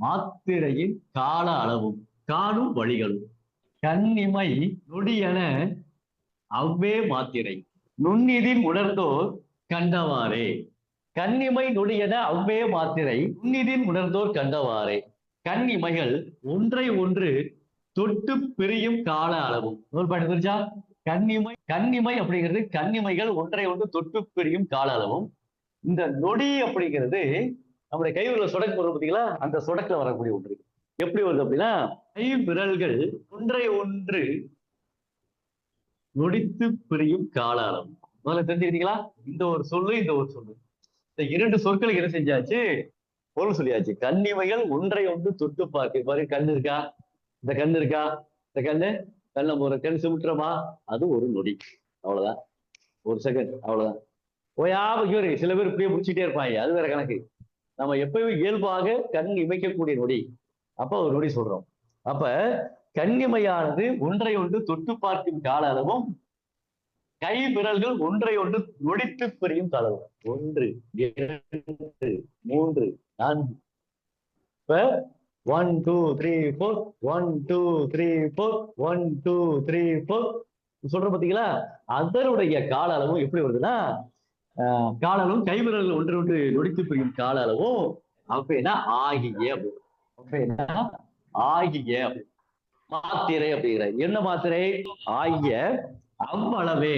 மாத்திரையின் கால அளவும் காணும் வழிகளும். கண்ணிமை நொடியன அவ்வே மாத்திரை. நுண்ணிதின் உணர்ந்தோர் கண்டவாறே. கண்ணிமை நொடியன அவ்வே மாத்திரை. நுண்ணிதின் உணர்ந்தோர் கண்டவாறே. கண்ணிமைகள் ஒன்றை ஒன்று தொட்டு பிரியும் கால அளவும். நூல் பாட்டு புரிஞ்சா கண்ணிமை கண்ணிமை அப்படிங்கிறது கண்ணிமைகள் ஒன்றை ஒன்று தொட்டு பிரியும் கால அளவும். இந்த நொடி அப்படிங்கிறது நம்முடைய கை உள்ள சொடக்கு வரும் பார்த்தீங்களா அந்த சொடக்குல வரக்கூடிய ஒன்று எப்படி வருது அப்படின்னா கை விரல்கள் ஒன்றை ஒன்று நொடித்து பிரியும் கால அளவு முதல்ல தெரிஞ்சுக்கிட்டீங்களா? இந்த ஒரு சொல்லு இந்த ஒரு சொல்லு. இந்த இரண்டு சொற்களுக்கு என்ன செஞ்சாச்சு? பொருள் சொல்லியாச்சு. கண்ணிமைகள் ஒன்றை ஒன்று தொட்டு பார்க்க. பாரு கண்ணு இருக்கா? இந்த கண்ணு இருக்கா? இந்த கண்ணு? கண்ண போற கண் சுமிட்டுறமா அது ஒரு நொடி. அவ்வளவுதான். ஒரு செகண்ட் அவ்வளவுதான். ஓயா இவரு சில பேர் இப்படியே முடிச்சுட்டே இருப்பாங்க. அது வேற கணக்கு. நம்ம எப்பயும் இயல்பாக கண் இமைக்கக்கூடிய நொடி. அப்ப ஒரு நொடி சொல்றோம். அப்ப கண்ணிமையானது ஒன்றை ஒன்று தொட்டு பார்க்கும் கால அளவும் கை விரல்கள் ஒன்றை ஒன்று நொடித்து பிரியும் கால அளவும் ஒன்று இரண்டு மூன்று நான்கு. இப்ப one two three four one two three four one two three four சொல்ற பாத்தீங்களா? அதனுடைய கால அளவும் எப்படி வருதுன்னா கால அளவும் கைவிரல்கள் ஒன்று ஒன்று நொடித்து பிரியும் கால அளவும் அப்படின்னா ஆகிய அப்படின்னா ஆகிய மாத்திரை அப்படிங்கிற என்ன மாத்திரை? ஆகிய அவ்வளவே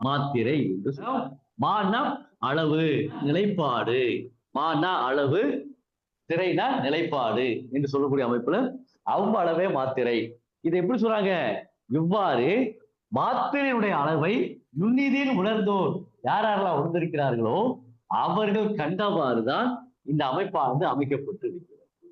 மாத்திரை என்று சொல்றோம். மானா அளவு நிலைப்பாடு. மானா அளவு திரைனா நிலைப்பாடு என்று சொல்லக்கூடிய அமைப்புல அவ்வளவே மாத்திரை. இதை எப்படி சொல்றாங்க? இவ்வாறு மாத்திரையுடைய அளவை நுண்ணிதில் உணர்ந்தோர் யார் யாரெல்லாம் உணர்ந்திருக்கிறார்களோ அவர்கள் கண்டவாறுதான் இந்த அமைப்பானது அமைக்கப்பட்டிருக்கிறது.